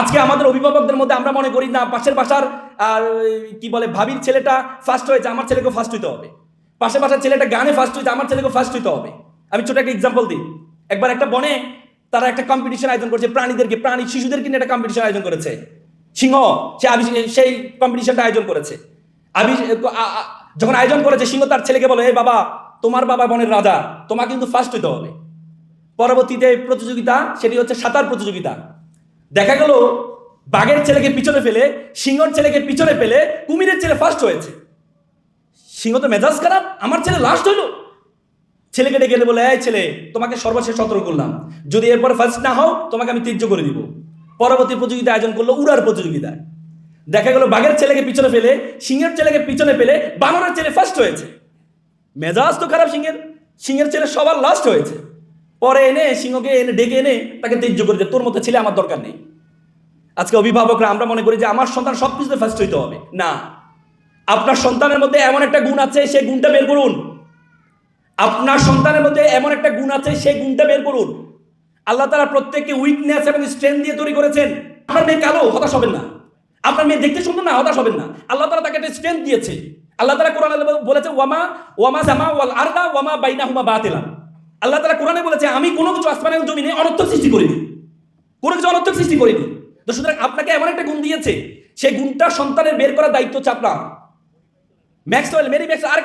আজকে আমাদের অভিভাবকদের মধ্যে আমরা মনে করি না, পাশের বাসার, আর কি বলে, ভাবির ছেলেটা ফার্স্ট হয়েছে, আমার ছেলেকে ফার্স্ট হইতে হবে। পাশের বাসার ছেলেটা গানে ফার্স্ট হয়েছে, আমার ছেলেকে ফার্স্ট হইতে হবে। আমি ছোট একটা এক্সাম্পল দিই। একবার একটা বনে তারা একটা কম্পিটিশন আয়োজন করেছে, প্রাণীদেরকে, প্রাণী শিশুদেরকে নিয়ে একটা কম্পিটিশন আয়োজন করেছে। সিংহ, সে আবি সেই কম্পিটিশনটা আয়োজন করেছে। আবি যখন আয়োজন করেছে, সিংহ তার ছেলেকে বলে এই বাবা, তোমার বাবা বনের রাজা, তোমাকে কিন্তু ফার্স্ট হইতে হবে। পরবর্তীতে প্রতিযোগিতা, সেটি হচ্ছে সাঁতার প্রতিযোগিতা। দেখা গেল, বাঘের ছেলেকে পিছনে ফেলে, সিংহর ছেলেকে পিছনে ফেলে কুমিরের ছেলে ফার্স্ট হয়েছে। সিংহ তো মেজাজ খারাপ, আমার ছেলে লাস্ট হইল ছেলেকে ডেকে বলে, এই ছেলে, তোমাকে সর্বশেষ সতর্ক করলাম। যদি এরপর ফার্স্ট না হও, তোমাকে আমি তীর্য করে দিব। পরবর্তী প্রতিযোগিতা আয়োজন করল উড়ার প্রতিযোগিতা দেখা গেল, বাঘের ছেলেকে পিছনে ফেলে, সিংহের ছেলেকে পিছনে ফেলে বানরের ছেলে ফার্স্ট হয়েছে। মেজাজ তো খারাপ সিংহের। সিংহের ছেলে সবার লাস্ট হয়েছে। পরে এনে, সিংহকে এনে, ডেকে এনে তাকে তীর্য করে দিয়ে। তোর মতো ছেলে আমার দরকার নেই। আজকে অভিভাবকরা, আমরা মনে করি যে আমার সন্তান সব কিছুতে ফার্স্ট হইতে হবে। না। আপনার সন্তানের মধ্যে এমন একটা গুণ আছে সেই গুণটা বের করুন। আপনার সন্তানের মধ্যে এমন একটা গুণ আছে সেই গুণটা বের করুন। আল্লাহ তারা প্রত্যেককে উইকনেস এবং স্ট্রেংথ দিয়ে তৈরি করেছেন। আপনার মেয়ে কালো, হতাশ হবেন না। আপনার মেয়ে দেখতে সুন্দর না, হতাশ হবেন না। আল্লাহ তারা তাকে একটা স্ট্রেংথ দিয়েছে। আল্লাহ তারা কোরআন বলেছে, ওয়ামা ওয়ামা জামা ওয়াল আরদা, ওয়ামা বাইনা হুমা বাতিলাম আল্লাহ তারা কোরআনে বলেছে, আমি কোনো কিছু আসমানের জমিনে অনর্থক সৃষ্টি করিনি। কোনো কিছু অনর্থক সৃষ্টি করিনি। তো সুতরাং আপনাকে এমন একটা গুণ দিয়েছে, সেই গুণটা সন্তানের বের করার দায়িত্ব হচ্ছে আপনার ম্যাক্স মেরি ম্যাক্স আর